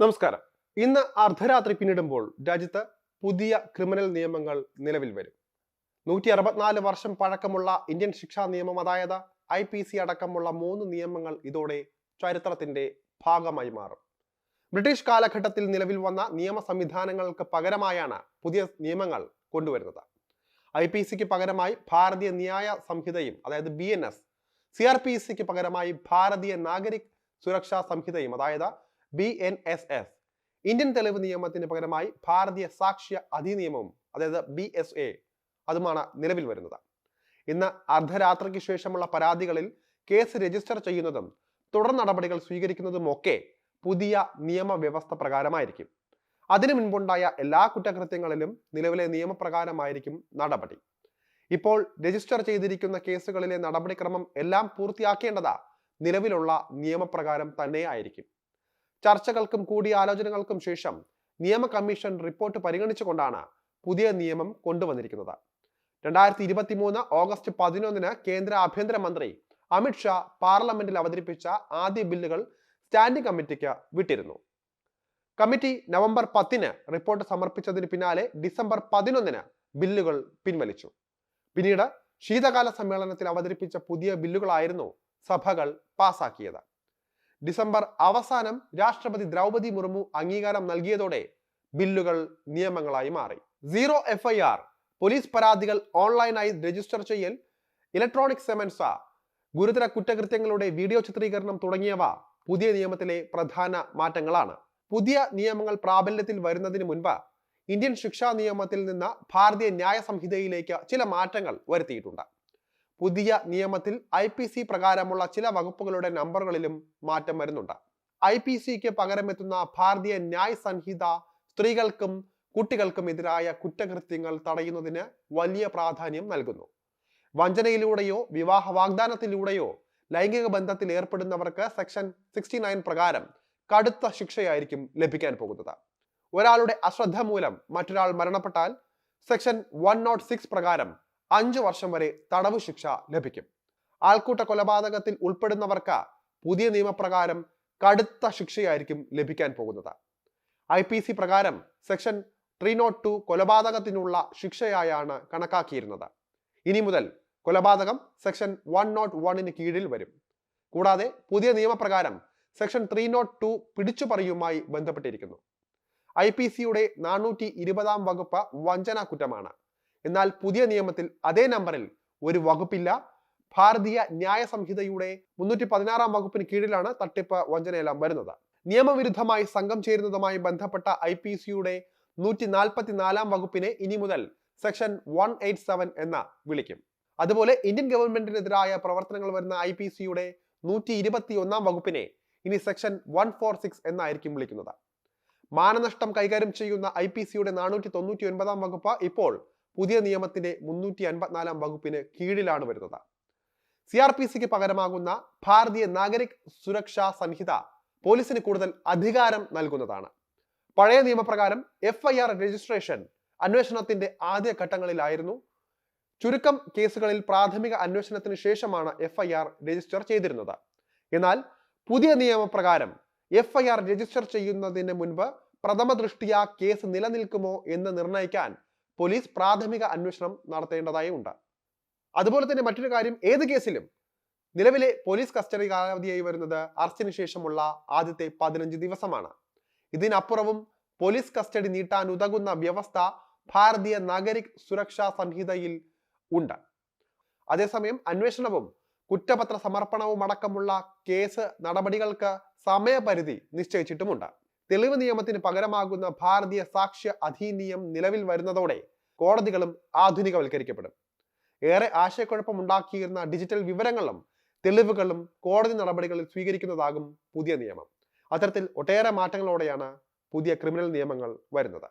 നമസ്കാരം. ഇന്ന് അർദ്ധരാത്രി പിന്നിടുമ്പോൾ രാജ്യത്ത് പുതിയ ക്രിമിനൽ നിയമങ്ങൾ നിലവിൽ വരും. നൂറ്റി അറുപത്തിനാല് വർഷം പഴക്കമുള്ള ഇന്ത്യൻ ശിക്ഷാ നിയമം അതായത് ഐ പി സി അടക്കമുള്ള മൂന്ന് നിയമങ്ങൾ ഇതോടെ ചരിത്രത്തിന്റെ ഭാഗമായി മാറും. ബ്രിട്ടീഷ് കാലഘട്ടത്തിൽ നിലവിൽ വന്ന നിയമ സംവിധാനങ്ങൾക്ക് പകരമായാണ് പുതിയ നിയമങ്ങൾ കൊണ്ടുവരുന്നത്. ഐ പി സിക്ക് പകരമായി ഭാരതീയ ന്യായ സംഹിതയും അതായത് B N S C R P സിക്ക് പകരമായി ഭാരതീയ നാഗരിക് സുരക്ഷാ സംഹിതയും അതായത് B N S S. Indian തെളിവ് നിയമത്തിന് പകരമായി ഭാരതീയ സാക്ഷ്യ അധിനിയമവും അതായത് ബി എസ് എ അതുമാണ് നിലവിൽ വരുന്നത്. ഇന്ന് അർദ്ധരാത്രിക്ക് ശേഷമുള്ള പരാതികളിൽ കേസ് രജിസ്റ്റർ ചെയ്യുന്നതും തുടർ നടപടികൾ സ്വീകരിക്കുന്നതുമൊക്കെ പുതിയ നിയമവ്യവസ്ഥ പ്രകാരമായിരിക്കും. അതിനു മുൻപുണ്ടായ എല്ലാ കുറ്റകൃത്യങ്ങളിലും നിലവിലെ നിയമപ്രകാരമായിരിക്കും നടപടി. ഇപ്പോൾ രജിസ്റ്റർ ചെയ്തിരിക്കുന്ന കേസുകളിലെ നടപടിക്രമം എല്ലാം പൂർത്തിയാക്കേണ്ടത് നിലവിലുള്ള നിയമപ്രകാരം തന്നെ ആയിരിക്കും ചർച്ചകൾക്കും കൂടിയാലോചനകൾക്കും ശേഷം നിയമ കമ്മീഷൻ റിപ്പോർട്ട് പരിഗണിച്ചുകൊണ്ടാണ് പുതിയ നിയമം കൊണ്ടുവന്നിരിക്കുന്നത്. രണ്ടായിരത്തി ഇരുപത്തി മൂന്ന് ഓഗസ്റ്റ് പതിനൊന്നിന് കേന്ദ്ര ആഭ്യന്തരമന്ത്രി അമിത്ഷാ പാർലമെന്റിൽ അവതരിപ്പിച്ച ആദ്യ ബില്ലുകൾ സ്റ്റാൻഡിംഗ് കമ്മിറ്റിക്ക് വിട്ടിരുന്നു. കമ്മിറ്റി നവംബർ പത്തിന് റിപ്പോർട്ട് സമർപ്പിച്ചതിന് പിന്നാലെ ഡിസംബർ പതിനൊന്നിന് ബില്ലുകൾ പിൻവലിച്ചു. പിന്നീട് ശീതകാല സമ്മേളനത്തിൽ അവതരിപ്പിച്ച പുതിയ ബില്ലുകളായിരുന്നു സഭകൾ പാസാക്കിയത്. ഡിസംബർ അവസാനം രാഷ്ട്രപതി ദ്രൗപതി മുർമു അംഗീകാരം നൽകിയതോടെ ബില്ലുകൾ നിയമങ്ങളായി മാറി. സീറോ എഫ് പോലീസ് പരാതികൾ ഓൺലൈനായി രജിസ്റ്റർ ചെയ്യൽ ഇലക്ട്രോണിക് സെമൻസ ഗുരുതര കുറ്റകൃത്യങ്ങളുടെ വീഡിയോ ചിത്രീകരണം തുടങ്ങിയവ പുതിയ നിയമത്തിലെ പ്രധാന മാറ്റങ്ങളാണ്. പുതിയ നിയമങ്ങൾ പ്രാബല്യത്തിൽ വരുന്നതിന് മുൻപ് ഇന്ത്യൻ ശിക്ഷാ നിയമത്തിൽ നിന്ന് ഭാരതീയ ന്യായ സംഹിതയിലേക്ക് ചില മാറ്റങ്ങൾ വരുത്തിയിട്ടുണ്ട്. പുതിയ നിയമത്തിൽ ഐ പി സി പ്രകാരമുള്ള ചില വകുപ്പുകളുടെ നമ്പറുകളിലും മാറ്റം വരുന്നുണ്ട്. ഐ പി സിക്ക് പകരമെത്തുന്ന ഭാരതീയ ന്യായ് സംഹിത സ്ത്രീകൾക്കും കുട്ടികൾക്കും എതിരായ കുറ്റകൃത്യങ്ങൾ തടയുന്നതിന് വലിയ പ്രാധാന്യം നൽകുന്നു. വഞ്ചനയിലൂടെയോ വിവാഹ വാഗ്ദാനത്തിലൂടെയോ ലൈംഗിക ബന്ധത്തിൽ ഏർപ്പെടുന്നവർക്ക് സെക്ഷൻ സിക്സ്റ്റി നയൻ പ്രകാരം കടുത്ത ശിക്ഷയായിരിക്കും ലഭിക്കാൻ പോകുന്നത്. ഒരാളുടെ അശ്രദ്ധ മൂലം മറ്റൊരാൾ മരണപ്പെട്ടാൽ സെക്ഷൻ വൺ നോട്ട് സിക്സ് പ്രകാരം അഞ്ചു വർഷം വരെ തടവ് ശിക്ഷ ലഭിക്കും. ആൾക്കൂട്ട കൊലപാതകത്തിൽ ഉൾപ്പെടുന്നവർക്ക് പുതിയ നിയമപ്രകാരം കടുത്ത ശിക്ഷയായിരിക്കും ലഭിക്കാൻ പോകുന്നത്. ഐ പി സി പ്രകാരം സെക്ഷൻ ത്രീ നോട്ട് ടു കൊലപാതകത്തിനുള്ള ശിക്ഷയായാണ് കണക്കാക്കിയിരുന്നത്. ഇനി മുതൽ കൊലപാതകം സെക്ഷൻ വൺ നോട്ട് വണ്ണിന് കീഴിൽ വരും. കൂടാതെ പുതിയ നിയമപ്രകാരം സെക്ഷൻ ത്രീ നോട്ട് ടു പിടിച്ചുപറിയുമായി ബന്ധപ്പെട്ടിരിക്കുന്നു. ഐ പി സിയുടെ നാനൂറ്റി ഇരുപതാം വകുപ്പ് വഞ്ചന കുറ്റമാണ് എന്നാൽ പുതിയ നിയമത്തിൽ അതേ നമ്പറിൽ ഒരു വകുപ്പില്ല. ഭാരതീയ ന്യായ സംഹിതയുടെ മുന്നൂറ്റി പതിനാറാം വകുപ്പിന് കീഴിലാണ് തട്ടിപ്പ് വഞ്ചനയെല്ലാം വരുന്നത്. നിയമവിരുദ്ധമായി സംഘം ചേരുന്നതുമായി ബന്ധപ്പെട്ട ഐ പി സിയുടെ നൂറ്റി നാൽപ്പത്തി നാലാം വകുപ്പിനെ ഇനി മുതൽ സെക്ഷൻ വൺ എയ്റ്റ് സെവൻ എന്ന വിളിക്കും. അതുപോലെ ഇന്ത്യൻ ഗവൺമെന്റിനെതിരായ പ്രവർത്തനങ്ങൾ വരുന്ന ഐ പി സിയുടെ നൂറ്റി ഇരുപത്തി ഒന്നാം വകുപ്പിനെ ഇനി സെക്ഷൻ വൺ ഫോർ സിക്സ് എന്നായിരിക്കും വിളിക്കുന്നത്. മാനനഷ്ടം കൈകാര്യം ചെയ്യുന്ന ഐ പി സിയുടെ നാനൂറ്റി തൊണ്ണൂറ്റി ഒൻപതാം വകുപ്പ് ഇപ്പോൾ പുതിയ നിയമത്തിന്റെ മുന്നൂറ്റി അൻപത്തിനാലാം വകുപ്പിന് കീഴിലാണ് വരുന്നത്. സി ആർ പി സിക്ക് പകരമാകുന്ന ഭാരതീയ നാഗരിക് സുരക്ഷാ സംഹിത പോലീസിന് കൂടുതൽ അധികാരം നൽകുന്നതാണ്. പഴയ നിയമപ്രകാരം എഫ് ഐ ആർ രജിസ്ട്രേഷൻ അന്വേഷണത്തിന്റെ ആദ്യ ഘട്ടങ്ങളിലായിരുന്നു. ചുരുക്കം കേസുകളിൽ പ്രാഥമിക അന്വേഷണത്തിന് ശേഷമാണ് എഫ് ഐ ആർ രജിസ്റ്റർ ചെയ്തിരുന്നത്. എന്നാൽ പുതിയ നിയമപ്രകാരം എഫ് ഐ ആർ രജിസ്റ്റർ ചെയ്യുന്നതിന് മുൻപ് പ്രഥമ ദൃഷ്ടിയാ കേസ് നിലനിൽക്കുമോ എന്ന് നിർണയിക്കാൻ പോലീസ് പ്രാഥമിക അന്വേഷണം നടത്തേണ്ടതായി ഉണ്ട്. അതുപോലെ തന്നെ മറ്റൊരു കാര്യം ഏത് കേസിലും നിലവിലെ പോലീസ് കസ്റ്റഡി കാലാവധിയായി വരുന്നത് അറസ്റ്റിന് ശേഷമുള്ള ആദ്യത്തെ പതിനഞ്ച് ദിവസമാണ്. ഇതിനപ്പുറവും പോലീസ് കസ്റ്റഡി നീട്ടാൻ ഉതകുന്ന വ്യവസ്ഥ ഭാരതീയ നാഗരിക് സുരക്ഷാ സംഹിതയിൽ ഉണ്ട്. അതേസമയം അന്വേഷണവും കുറ്റപത്ര സമർപ്പണവും അടക്കമുള്ള കേസ് നടപടികൾക്ക് സമയപരിധി നിശ്ചയിച്ചിട്ടുമുണ്ട്. തെളിവ് നിയമത്തിന് പകരമാകുന്ന ഭാരതീയ സാക്ഷ്യ അധീനിയം നിലവിൽ വരുന്നതോടെ കോടതികളും ആധുനികവൽക്കരിക്കപ്പെടും. ഏറെ ആശയക്കുഴപ്പമുണ്ടാക്കിയിരുന്ന ഡിജിറ്റൽ വിവരങ്ങളും തെളിവുകളും കോടതി നടപടികളിൽ സ്വീകരിക്കുന്നതാകും പുതിയ നിയമം. അത്തരത്തിൽ ഒട്ടേറെ മാറ്റങ്ങളോടെയാണ് പുതിയ ക്രിമിനൽ നിയമങ്ങൾ വരുന്നത്.